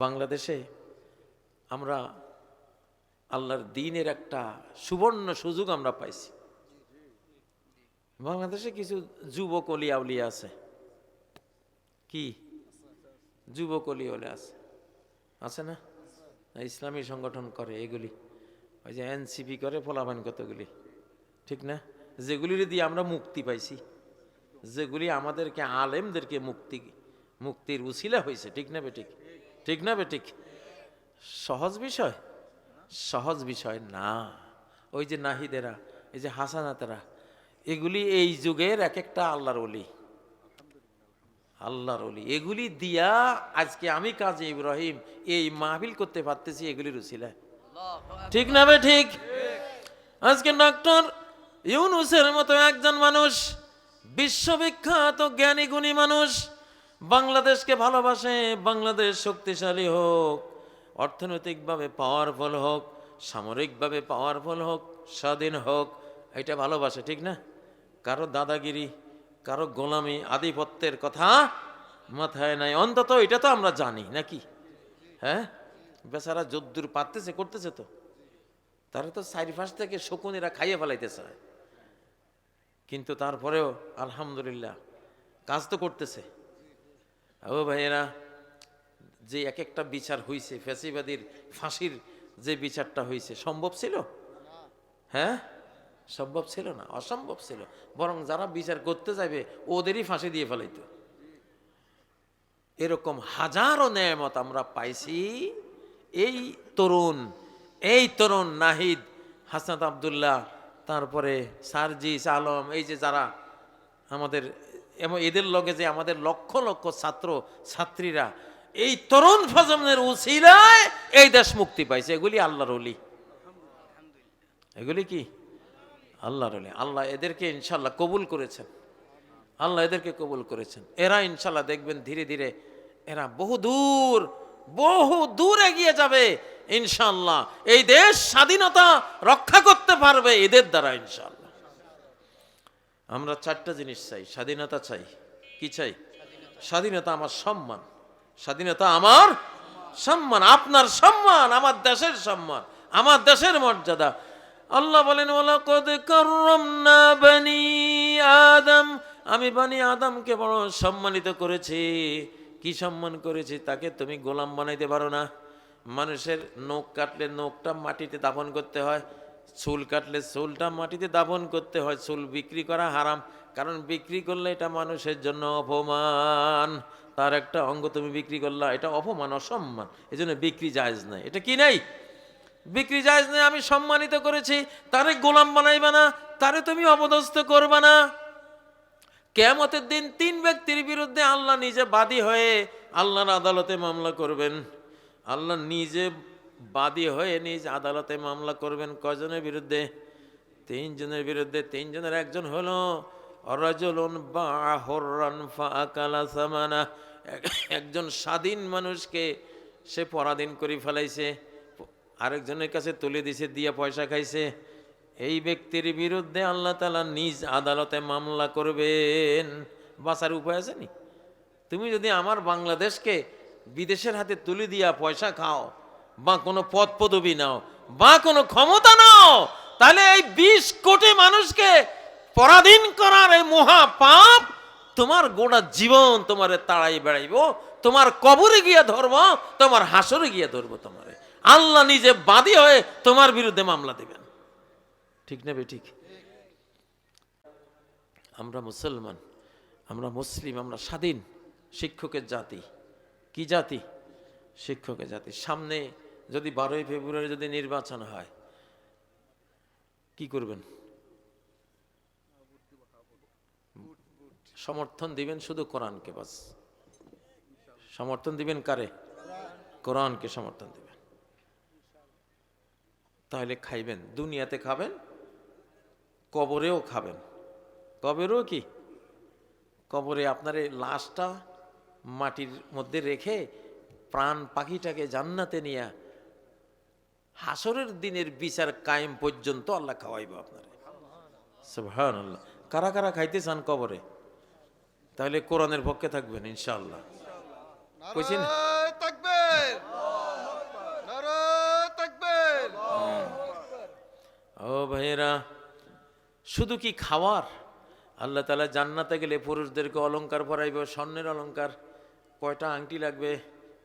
বাংলাদেশে আমরা আল্লাহর দিনের একটা সুবর্ণ সুযোগ আমরা পাইছি। বাংলাদেশে কিছু যুবক অলিয়া উলিয়া আছে। কি? যুবক অলিয়া উলিয়া আছে। আছে না? ইসলামী সংগঠন করে এগুলি। ওই যে এনসিপি করে ফলাফান কতগুলি। ঠিক না? যেগুলির দিয়ে আমরা মুক্তি পাইছি। যেগুলি আমাদেরকে, আলেমদেরকে মুক্তি, মুক্তির উসিলা হয়েছে ঠিক না বেঠিক ঠিক না বেঠিক সহজ বিষয়? সহজ বিষয় না। ওই যে নাহিদেরা, এই যে হাসানাতেরা, এগুলি এই যুগের এক একটা আল্লাহর অলি আল্লাহর অলি এগুলি দিয়া আজকে আমি কাজী ইব্রাহিম এই মাহফিল করতে পারতেছি এগুলির উসিলায়। ঠিক না বে, ঠিক? আজকে ডক্টর ইউনুসের মতো একজন মানুষ, বিশ্ববিখ্যাত জ্ঞানী গুণী মানুষ বাংলাদেশকে ভালোবাসে, বাংলাদেশ শক্তিশালী হোক, অর্থনৈতিকভাবে পাওয়ারফুল হোক, সামরিকভাবে পাওয়ারফুল হোক, স্বাধীন হোক, এটা ভালোবাসে, ঠিক না? কারও দাদাগিরি, কারও গোলামি, আধিপত্যের কথা মাথায় নাই। অন্তত এটা তো আমরা জানি, নাকি? হ্যাঁ? বেচারা যদ্দুর পারতেছে, করতেছে তো। তারা তো চারিপাশ থেকে শকুনেরা খাইয়ে ফেলাইতেছে। কিন্তু তারপরেও আলহামদুলিল্লাহ, কাজ তো করতেছে। ও ভাইয়েরা, যে এক একটা বিচার হইছে, ফ্যাসিবাদীর ফাঁসির যে বিচারটা হইছে, সম্ভব ছিল? হ্যাঁ? সম্ভব ছিল না, অসম্ভব ছিল। বরং যারা বিচার করতে যাবে ওদেরই ফাঁসি দিয়ে ফেলাইতো। এরকম হাজারো নেয়ামত আমরা পাইছি। এই তরুণ এই তরুণ নাহিদ, হাসনাত আবদুল্লাহ, তারপরে সারজিস আলম, এই যে যারা আমাদের এবং এদের লগে যে আমাদের লক্ষ লক্ষ ছাত্র, ছাত্রীরা, এই তরুণ ফজমের উসিলায় এই দেশ মুক্তি পাইছে। এগুলি আল্লাহর অলি এগুলি কি? আল্লাহর অলি আল্লাহ এদেরকে ইনশাল্লাহ কবুল করেছেন। আল্লাহ এদেরকে কবুল করেছেন। এরা ইনশাল্লাহ দেখবেন ধীরে ধীরে এরা বহু দূর বহু দূর এগিয়ে যাবে ইনশাল্লাহ এই দেশ স্বাধীনতা রক্ষা করতে পারবে এদের দ্বারা ইনশাল্লাহ আমরা চারটা জিনিস চাই, স্বাধীনতা চাই। কি চাই? স্বাধীনতা আমার সম্মান। স্বাধীনতা আমার সম্মান, আপনার সম্মান, আমার দেশের সম্মান, আমার দেশের মর্যাদা। আল্লাহ বলেন বানি আদম। আমি বানি আদমকে বড় সম্মানিত করেছি। কি সম্মান করেছি? তাকে তুমি গোলাম বানাইতে পারো না। মানুষের নখ কাটলে নখটা মাটিতে দাফন করতে হয়। চুল কাটলে চুলটা মাটিতে দাফন করতে হয়, চুল বিক্রি করা হারাম। কারণ বিক্রি করলে এটা মানুষের জন্য অপমান। তার একটা অঙ্গ তুমি বিক্রি করলা, এটা অপমান, অসম্মান। এই জন্য বিক্রি জায়জ নাই এটা কি নাই? বিক্রি জায়জ নেই আমি সম্মানিত করেছি। তারে গোলাম বানাইবা না, তারে তুমি অপদস্থ করবা না। কেমতের দিন তিন ব্যক্তির বিরুদ্ধে আল্লাহ নিজে বাদী হয়ে আল্লাহর আদালতে মামলা করবেন। আল্লাহ নিজে বাদী হয়ে নিজ আদালতে মামলা করবেন কজনের বিরুদ্ধে? তিনজনের বিরুদ্ধে তিনজনের, একজন হলো অরাজলন বা হর্রান সামানা। একজন স্বাধীন মানুষকে সে পরাধীন করে ফেলাইছে, আরেকজনের কাছে তুলে দিছে, দিয়ে পয়সা খাইছে। এই ব্যক্তির বিরুদ্ধে আল্লাহ তালা নিজ আদালতে মামলা করবেন। বাঁচার উপায় আছে নি? তুমি যদি আমার বাংলাদেশকে বিদেশের হাতে তুলে দিয়া পয়সা খাও বা কোনো পদ পদবি নাও, বা কোনো ক্ষমতা নাও, তাহলে এই বিশ কোটি মানুষকে পরাধীন করার এই মহা পাপ তোমার গোটা জীবন তোমারে তাড়াই বেড়াইব, তোমার কবরে গিয়ে ধরবো, তোমার হাসরে গিয়ে ধরবো তোমারে। আল্লাহ নিজে বাদী হয়ে তোমার বিরুদ্ধে মামলা দেবেন। ঠিক নেবে ঠিক? আমরা মুসলমান, আমরা মুসলিম, আমরা স্বাধীন শিক্ষকের জাতি। কি জাতি? শিক্ষকের জাতি। সামনে যদি বারোই ফেব্রুয়ারি যদি নির্বাচন হয়, কি করবেন? সমর্থন দিবেন শুধু কোরআনকে বাস। সমর্থন দিবেন কারে? কোরআনকে সমর্থন দিবেন। তাহলে খাইবেন। দুনিয়াতে খাবেন, কবরেও খাবেন। কবরেও কি? কবরে আপনার এই লাশটা মাটির মধ্যে রেখে প্রাণ পাখিটাকে জান্নাতে নিয়ে হাসরের দিনের বিচার কায়েম পর্যন্ত আল্লাহ খাওয়াইব আপনার। আল্লাহ কারা কারা খাইতে চান কবরে? তাহলে কোরআনের পক্ষে থাকবেন ইনশাআল্লাহ। ও ভাইয়েরা শুধু কি খাওয়ার? আল্লাহ তালা জান্নাতে গেলে পুরুষদেরকে অলঙ্কার পরাইব স্বর্ণের অলঙ্কার কয়টা আংটি লাগবে?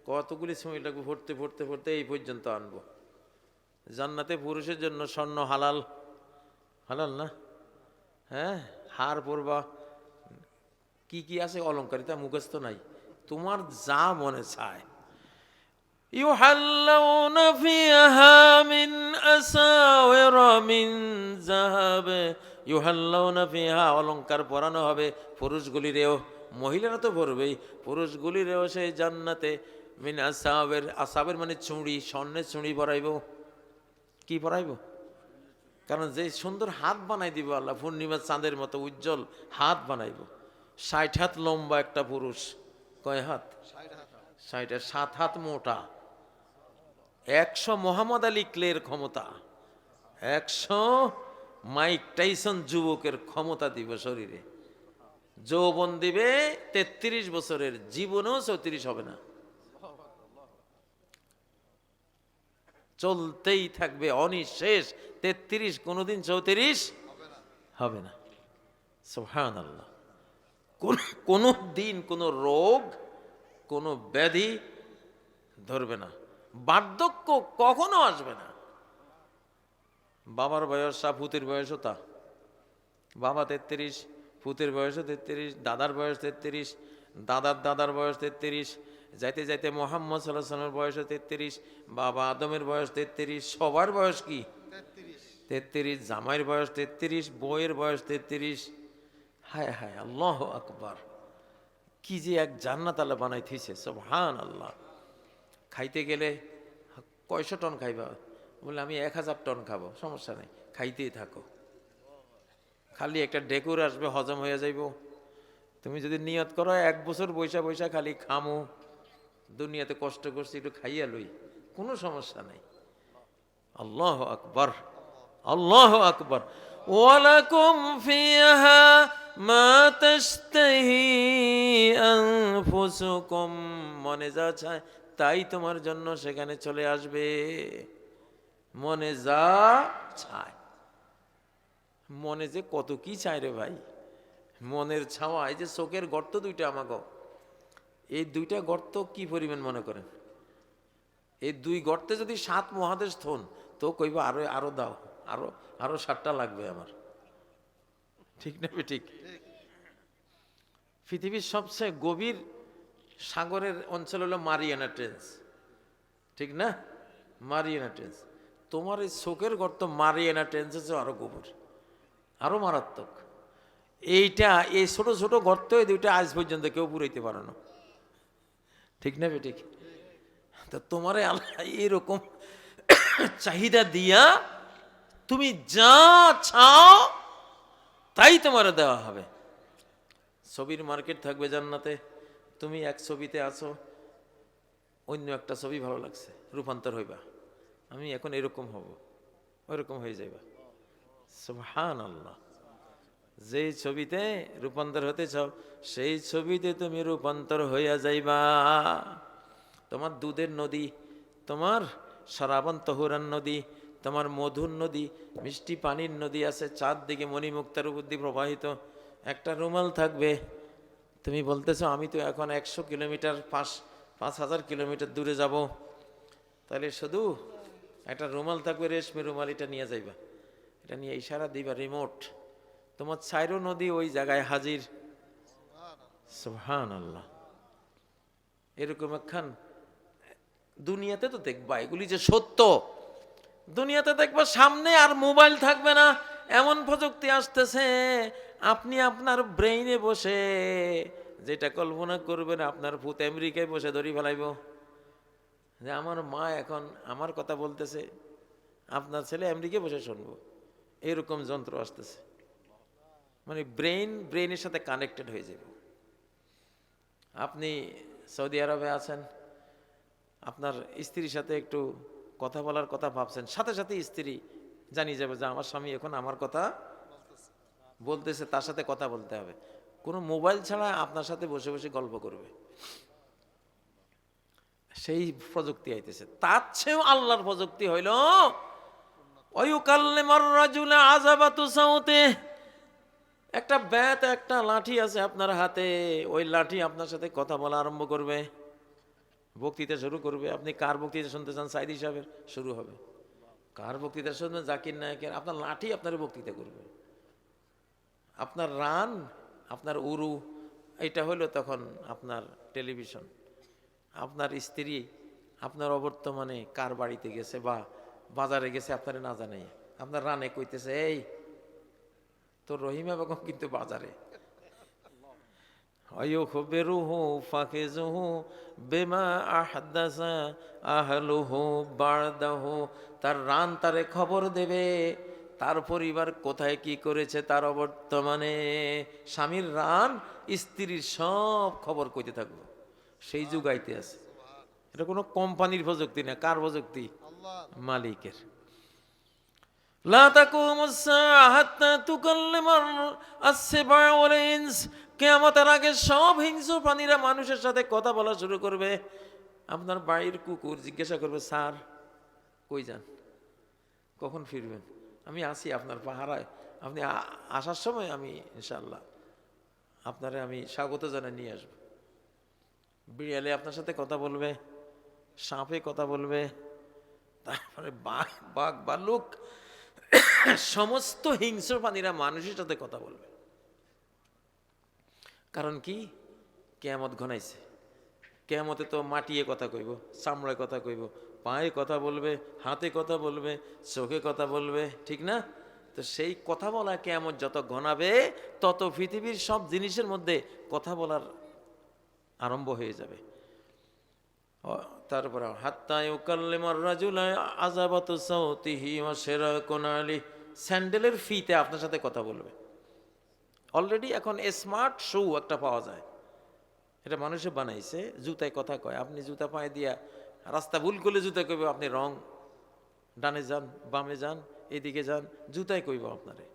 কতগুলি সময় লাগবে? ভরতে ভরতে ভরতে এই পর্যন্ত আনব। জান্নাতে পুরুষের জন্য স্বর্ণ হালাল হালাল না হ্যাঁ হার পরবা কি কি আছে অলঙ্কারিতা মুখস্থ নাই তোমার যা মনে চায় يحلون فيها من أساور من ذهب يحلون فيها অলংকার পরানো হবে পুরুষগুলিরেও মহিলারা তো পরবেই পুরুষগুলিরেও সেই জান্নাতে মিন আসাবের আসাবের মানে চুড়ি স্বর্ণের চুড়ি পরাইব কি পরাইব কারণ যে সুন্দর হাত বানাই দিব আল্লাহ পূর্ণিমা চাঁদের মতো উজ্জ্বল হাত বানাইব। ষাট হাত লম্বা একটা পুরুষ কয় হাত? ষাট হাত। সাত হাত মোটা। একশো মোহাম্মদ আলী ক্লের ক্ষমতা একশো মাইক টাইসন যুবকের ক্ষমতা দিব শরীরে। যৌবন দিবে তেত্রিশ বছরের জীবনেও চৌত্রিশ হবে না। চলতেই থাকবে, অনিশেষ। তেত্রিশ, কোনোদিন চৌত্রিশ? হবে না। সোহান আল্লাহ কোন দিন কোনো রোগ, কোনো ব্যাধি ধরবে না। বার্ধক্য কখনো আসবে না। বাবার বয়স সা পুতের বয়সও তা। বাবা তেত্রিশ পুতের বয়সও তেত্রিশ, দাদার বয়স তেত্রিশ, দাদার দাদার বয়স তেত্রিশ যাইতে যাইতে মোহাম্মদ সাল্লাহ সাল্লামের বয়স তেত্রিশ বাবা আদমের বয়স তেত্রিশ সবার বয়স কি? তেত্রিশ। জামাইয়ের বয়স তেত্রিশ বইয়ের বয়স তেত্রিশ। হায় হায় আল্লাহ আকবার। কি যে এক জান্নাত আল্লাহ বানাই থিছে সব হান আল্লাহ খাইতে গেলে কয়শো টন খাইবা? বলে আমি এক হাজার টন খাব সমস্যা নেই খাইতেই থাকো। খালি একটা ডেকুর আসবে হজম হয়ে যাইব। তুমি যদি নিয়ত করো এক বছর বৈশা বৈশা খালি খামো। দুনিয়াতে কষ্ট করছি, একটু খাইয়া লই। কোনো সমস্যা নাই। আল্লাহ আকবর আল্লাহ আকবর। ওয়ালাকুম ফিহা মা তাশতাহি আনফুসুকুম। মনে যা চায় তাই তোমার জন্য সেখানে চলে আসবে। মনে যা চায়। মনে যে কত কি চায় রে ভাই। মনের ছাওয়া এই যে চোখের গর্ত দুইটা আমাকে এই দুইটা গর্ত কি পরিমাণ মনে করেন? এই দুই গর্তে যদি সাত মহাদেশ থন, তো কইবা আরও আরও দাও, আরও আরও সাতটা লাগবে আমার। ঠিক না ঠিক পৃথিবীর সবচেয়ে গভীর সাগরের অঞ্চল হলো মারিয়ানা ট্রেন্স ঠিক না? মারিয়ানা ট্রেন্স তোমার এই চোখের গর্ত মারিয়ানা ট্রেন্স হচ্ছে আরও গভীর, আরও মারাত্মক। এইটা, এই ছোট ছোট গর্ত এই দুইটা আজ পর্যন্ত কেউ পুরাইতে পারে না। ঠিক না ঠিক? তা তোমারে আল্লাহ এরকম চাহিদা দিয়া তুমি যা চাও তাই তোমার দেওয়া হবে। ছবির মার্কেট থাকবে জান্নাতে, তুমি এক ছবিতে আছো, অন্য একটা ছবি ভালো লাগছে, রূপান্তর হইবা। আমি এখন এরকম হব, ওইরকম হয়ে যাইবা। সুবহান আল্লাহ যেই ছবিতে রূপান্তর হতে চাও, সেই ছবিতে তুমি রূপান্তর হইয়া যাইবা। তোমার দুধের নদী, তোমার সারাবন তহুরান নদী, তোমার মধুর নদী, মিষ্টি পানির নদী আছে, চারদিকে মণিমুক্তার দিয়ে প্রবাহিত। একটা রুমাল থাকবে। তুমি বলতেছো, আমি তো এখন একশো কিলোমিটার পাঁচ পাঁচ হাজার কিলোমিটার দূরে যাব। তাহলে শুধু একটা রুমাল থাকবে, রেশমি রুমাল, এটা নিয়ে যাইবা। এটা নিয়ে ইশারা দিবা রিমোট তোমার ছাইরো নদী ওই জায়গায় হাজির। সোহান আল্লাহ এরকম একখান, দুনিয়াতে তো দেখবা, এগুলি যে সত্য, দুনিয়াতে দেখবা সামনে আর মোবাইল থাকবে না, এমন প্রযুক্তি আসতেছে, আপনি আপনার ব্রেইনে বসে যেটা কল্পনা করবেন, আপনার ভূত আমেরিকায় বসে ধরি ফেলাইব। যে আমার মা এখন আমার কথা বলতেছে, আপনার ছেলে আমেরিকায় বসে শুনব। এরকম যন্ত্র আসতেছে। মানে ব্রেন ব্রেনের সাথে কানেক্টেড হয়ে যাবে। আপনি সৌদি আরবে আছেন, আপনার স্ত্রীর সাথে একটু কথা বলার কথা ভাবছেন, সাথে সাথে স্ত্রী জানিয়ে যাবে যে আমার স্বামী এখন আমার কথা বলতেছে, তার সাথে কথা বলতে হবে। কোনো মোবাইল ছাড়া আপনার সাথে বসে বসে গল্প করবে। সেই প্রযুক্তি আইতেছে। তার চেয়েও আল্লাহর প্রযুক্তি হইল অয়ুকাল্লিমার রাজুলে আজাবাতু সাউতে। একটা ব্যাত, একটা লাঠি আছে আপনার হাতে, ওই লাঠি আপনার সাথে কথা বলা আরম্ভ করবে, বক্তৃতা শুরু করবে। আপনি কার বক্তৃতা শুনতে চান? সাইদ হিসাবের শুরু হবে। কার বক্তৃতা শুনবেন? জাকির নায়কের? আপনার লাঠি আপনার বক্তৃতা করবে। আপনার রান, আপনার উরু, এটা হলো তখন আপনার টেলিভিশন। আপনার স্ত্রী, আপনার অবর্তমানে কার বাড়িতে গেছে বা বাজারে গেছে আপনার না জানে আপনার রানে কইতেছে, এই তো রহিমা বেগম কিন্তু বাজারে। অয়ুখবিরুহু ফাকিজুহু বিমা আহদাসা আহলুহু বারদাহু। তার রান তারে খবর দেবে তার পরিবার কোথায় কি করেছে তার অবর্তমানে। স্বামীর রান স্ত্রীর সব খবর কইতে থাকব। সেই যুগাইতে আছে। এটা কোনো কোম্পানির প্রযুক্তি না কার প্রযুক্তি? মালিকের। لا تقوم الساعة حتى تكلم السبع والإنس কেয়ামতের আগে সব হিংস্র প্রাণীরা মানুষের সাথে কথা বলা শুরু করবে আপনার বাড়ির কুকুর জিজ্ঞাসা করবে স্যার কই যান কখন ফিরবেন আমি আসি আপনার পাহারায় আপনি আ- আসার সময় আমি ইনশাল্লাহ আপনারে আমি স্বাগত জানাই নিয়ে আসবো বিড়ালে আপনার সাথে কথা বলবে সাপে কথা বলবে তারপরে বাঘ বাঘ ভাল্লুক সমস্ত হিংস্র প্রাণীরা মানুষের সাথে কথা বলবে। কারণ কি? কেয়ামত ঘনাইছে। কেয়ামতে তো মাটিয়ে কথা কইব চামড়ায় কথা কইব, পায়ে কথা বলবে, হাতে কথা বলবে, চোখে কথা বলবে, ঠিক না? তো সেই কথা বলা কেয়ামত যত ঘনাবে, তত পৃথিবীর সব জিনিসের মধ্যে কথা বলার আরম্ভ হয়ে যাবে। তারপরে হাত্তায় উকাল্লিমার রাজুল আজাবাত সাউতিহি ওয়া শিরাকুন আলি স্যান্ডেলের ফিতে আপনার সাথে কথা বলবে। অলরেডি এখন স্মার্ট শু একটা পাওয়া যায়। এটা মানুষে বানাইছে, জুতায় কথা কয়। আপনি জুতা পায়ে দিয়া রাস্তা ভুল করলে জুতা কইব, আপনি রং, ডানে যান, বামে যান, এদিকে যান, জুতায় কইব আপনারে।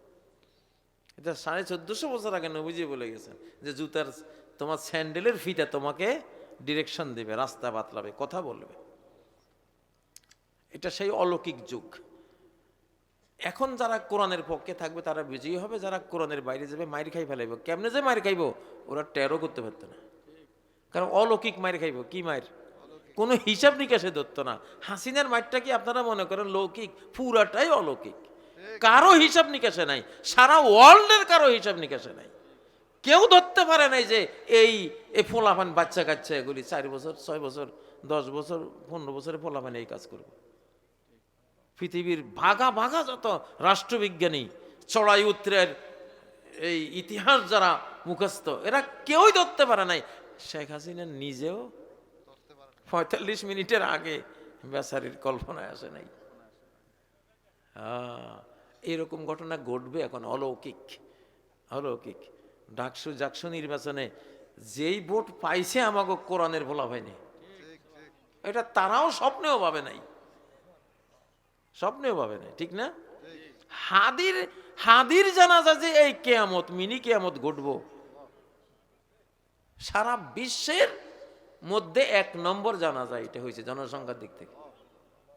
এটা সাড়ে চোদ্দশো বছর আগে নবীজি বলে গেছেন যে, জুতার তোমার স্যান্ডেলের ফিটা তোমাকে ডিরেকশন দেবে রাস্তা বাতলাবে কথা বলবে। এটা সেই অলৌকিক যুগ। এখন যারা কোরআনের পক্ষে থাকবে তারা বিজয়ী হবে যারা কোরআনের বাইরে যাবে মায়ের খাই ফেলাইব। কেমনে যে মায়ের খাইব? ওরা টেরও করতে পারতো না। কারণ অলৌকিক মায়ের খাইব কি মায়ের কোনো হিসাব নিকাশে ধরতো না। হাসিনার মায়েরটা কি আপনারা মনে করেন লৌকিক? পুরাটাই অলৌকিক। কারও হিসাব নিকাশে নাই। সারা ওয়ার্ল্ডের কারও হিসাব নিকাশে নাই। কেউ ধরতে পারে নাই যে এই এই ফোলাফান বাচ্চা কাচ্চা এগুলি চার বছর, ছয় বছর, দশ বছর, পনেরো বছরে ফোলাফান এই কাজ করবে। পৃথিবীর ভাগা ভাগা যত রাষ্ট্রবিজ্ঞানী, চড়াই উত্তরের এই ইতিহাস যারা মুখস্থ, এরা কেউই ধরতে পারে নাই। শেখ হাসিনা নিজেও পঁয়তাল্লিশ মিনিটের আগে বেচারির কল্পনায় আসে নাই। এরকম ঘটনা ঘটবে এখন অলৌকিক অলৌকিক। ডাকসু জাকসু নির্বাচনে যেই ভোট পাইছে আমাকে কোরআনের বলা হয়নি এটা তারাও স্বপ্নেও ভাবে নাই। স্বপ্নেও ভাবে নাই, ঠিক না? হাদির হাদির জানা জানাজা যে এই কেয়ামত, মিনি কেয়ামত ঘটব, সারা বিশ্বের মধ্যে এক নম্বর জানাজা এটা হয়েছে জনসংখ্যার দিক থেকে।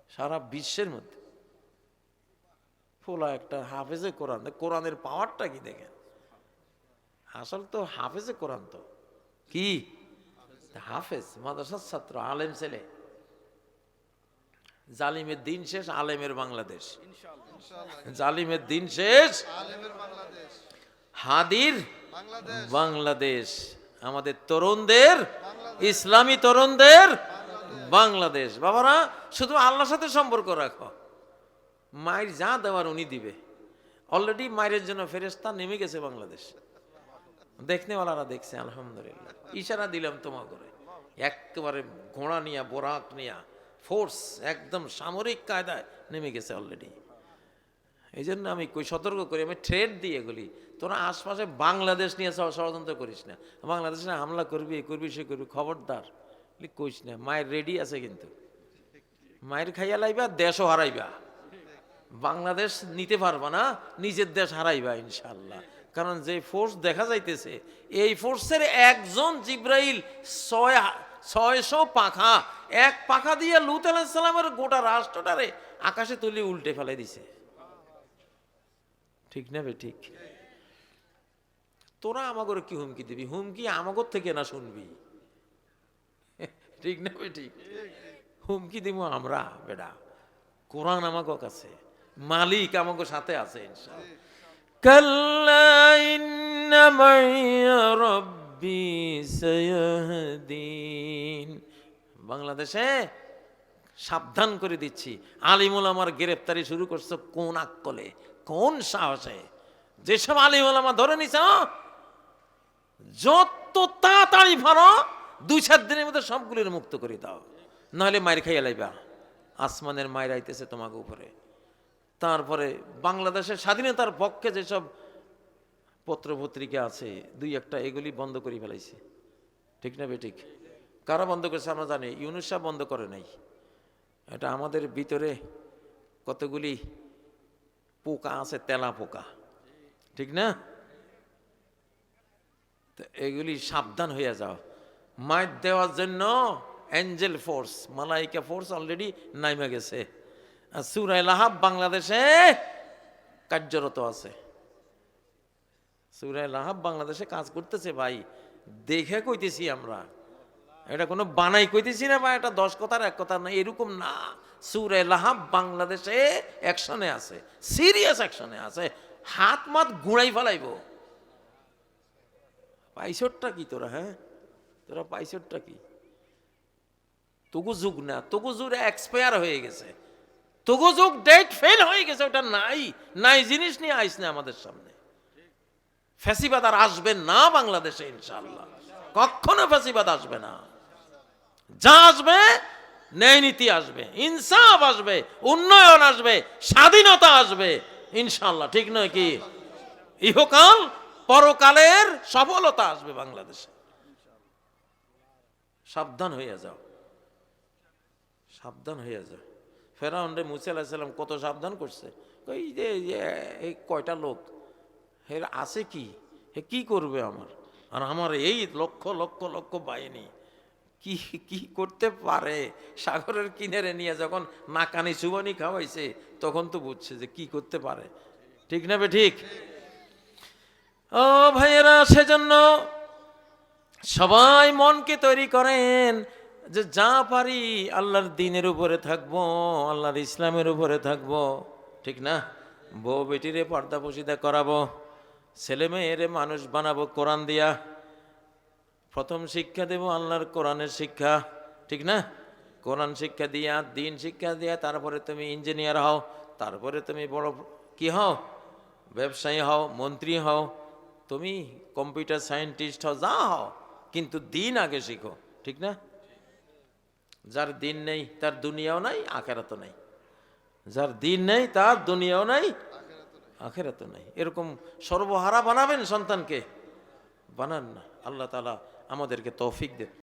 সারা বিশ্বের মধ্যে। ফোলা একটা হাফেজে কোরআন, কোরআনের পাওয়ারটা কি দেখেন? আসল তো হাফেজে কোরআন তো। কি? হাফেজ মাদ্রাসার ছাত্র আলেম ছেলে। জালিমের দিন শেষ আলেমের বাংলাদেশ। জালিমের দিন শেষ হাদির বাংলাদেশ। আমাদের তরুণদের ইসলামী তরুণদের বাংলাদেশ। বাবারা শুধু আল্লাহর সাথে সম্পর্ক রাখো। মায়ের যা দেওয়ার উনি দিবে। অলরেডি মায়ের জন্য ফেরেস্তা নেমে গেছে বাংলাদেশ। দেখনেওয়ালারা দেখছে, আলহামদুলিল্লাহ। ইশারা দিলাম তোমা করে একেবারে ঘোড়া নিয়া, বোরাক নিয়া ফোর্স একদম সামরিক কায়দায় নেমে গেছে অলরেডি এই জন্য আমি কই, সতর্ক করি, আমি ট্রেড দিয়ে এগুলি তোরা আশপাশে বাংলাদেশ নিয়ে ষড়যন্ত্র করিস না। বাংলাদেশে হামলা করবি এ করবি, সে করবি, খবরদার। কইস না, মায়ের রেডি আছে কিন্তু। মায়ের খাইয়া লাইবা, দেশও হারাইবা। বাংলাদেশ নিতে পারবা না, নিজের দেশ হারাইবা ইনশাল্লাহ কারণ যে ফোর্স দেখা যাইতেছে, এই ফোর্সের একজন জিব্রাইল ছয় ছয়শো পাখা, এক পাখা দিয়ে লুত আলাহিসাল্লামের গোটা রাষ্ট্রটারে আকাশে তুলে উল্টে ফেলে দিছে। ঠিক না ঠিক? তোরা আমাগরে কি হুমকি দিবি? হুমকি আমাগর থেকে না শুনবি? ঠিক না বে, ঠিক? হুমকি দিব আমরা, বেডা। কোরআন আমাগো কাছে, মালিক আমাগো সাথে আছে ইনশাআল্লাহ কাল্লা ইন্না মাইয়া রব্বি সায়াহদিন বাংলাদেশে সাবধান করে দিচ্ছি। আলিমুল আমার গ্রেপ্তারি শুরু করছে কোন আকলে কোন সাহসে? যেসব আলিমুল আমার ধরে নিছ যত তাড়াতাড়ি পারো, দুই চার দিনের মধ্যে সবগুলির মুক্ত করে দাও। নাহলে মায়ের খাইয়া লাইবা। আসমানের মায়ের আইতেছে তোমাকে উপরে। তারপরে বাংলাদেশের স্বাধীনতার পক্ষে যেসব পত্র পত্রিকা আছে, দুই একটা এগুলি বন্ধ করে ফেলাইছে। ঠিক না বেঠিক? কারা বন্ধ করেছে আমরা জানি, ইউনুসা বন্ধ করে নাই। এটা আমাদের ভিতরে কতগুলি পোকা আছে, তেলা পোকা। ঠিক না? তো এগুলি সাবধান হয়ে যাও। মায়ের দেওয়ার জন্য angel force Malaika force already নাইমে গেছে। সুরাই লাহাব বাংলাদেশে কার্যরত আছে। সুরাই লাহাব বাংলাদেশে কাজ করতেছে ভাই। দেখে কইতেছি আমরা। এটা কোনো বানাই কইতেছি না বা এটা দশ কথার এক কথা না, এরকম না। সুরে লাহাব বাংলাদেশে অ্যাকশনে আছে, সিরিয়াস অ্যাকশনে আছে। হাত মাত গুড়াই ফেলাইব। পাইছরটা কি তোরা হ্যাঁ? তোরা পাইছরটা কি? তবু যুগ না তবু যুগ এক্সপায়ার হয়ে গেছে। তবু যুগ ডেট ফেল হয়ে গেছে, ওটা নাই। নাই জিনিস নিয়ে আইস না আমাদের সামনে। ফ্যাসিবাদ আর আসবে না বাংলাদেশে ইনশাল্লাহ কখনো ফ্যাসিবাদ আসবে না। যা আসবে, ন্যায় নীতি আসবে, ইনসাফ আসবে, উন্নয়ন আসবে, স্বাধীনতা আসবে ইনশাল্লাহ ঠিক নয় কি? ইহকাল, পরকালের সফলতা আসবে বাংলাদেশে। সাবধান হইয়া যাও। সাবধান হইয়া যাও। ফেরাউন রে মুসা আলাহিসাল্লাম কত সাবধান করছে। এই যে, এই কয়টা লোক, হে, আছে কি? হে, কি করবে আমার? আর আমার এই লক্ষ লক্ষ লক্ষ বাহিনী কি কি করতে পারে? সাগরের কিনারে নিয়ে যখন নাকানি সুবানি খাওয়াইছে, তখন তো বুঝছে যে কি করতে পারে। ঠিক না বে, ঠিক? ও ভাইয়েরা, সেজন্য সবাই মনকে তৈরি করেন। যে যা পারি আল্লাহর দিনের উপরে থাকব, আল্লাহর ইসলামের উপরে থাকব, ঠিক না? বউ বেটিরে পর্দা পশিদা করাবো, ছেলে মেয়েরে মানুষ বানাবো কোরআন দিয়া। প্রথম শিক্ষা দেব আল্লাহর কোরআনের শিক্ষা, ঠিক না? কোরআন শিক্ষা দিয়া, দিন শিক্ষা দিয়া, তারপরে তুমি ইঞ্জিনিয়ার হও, তারপরে তুমি বড় কি হও? ব্যবসায়ী হও, মন্ত্রী হও, তুমি কম্পিউটার সায়েন্টিস্ট হও, যা হও, কিন্তু দিন আগে শিখো, ঠিক না? যার দিন নেই, তার দুনিয়াও নাই, আখেরাতও নাই। যার দিন নেই, তার দুনিয়াও নাই, আখেরাতও নাই। এরকম সর্বহারা বানাবেন সন্তানকে। বানান না। আল্লাহ তালা আমাদেরকে তৌফিক দেন।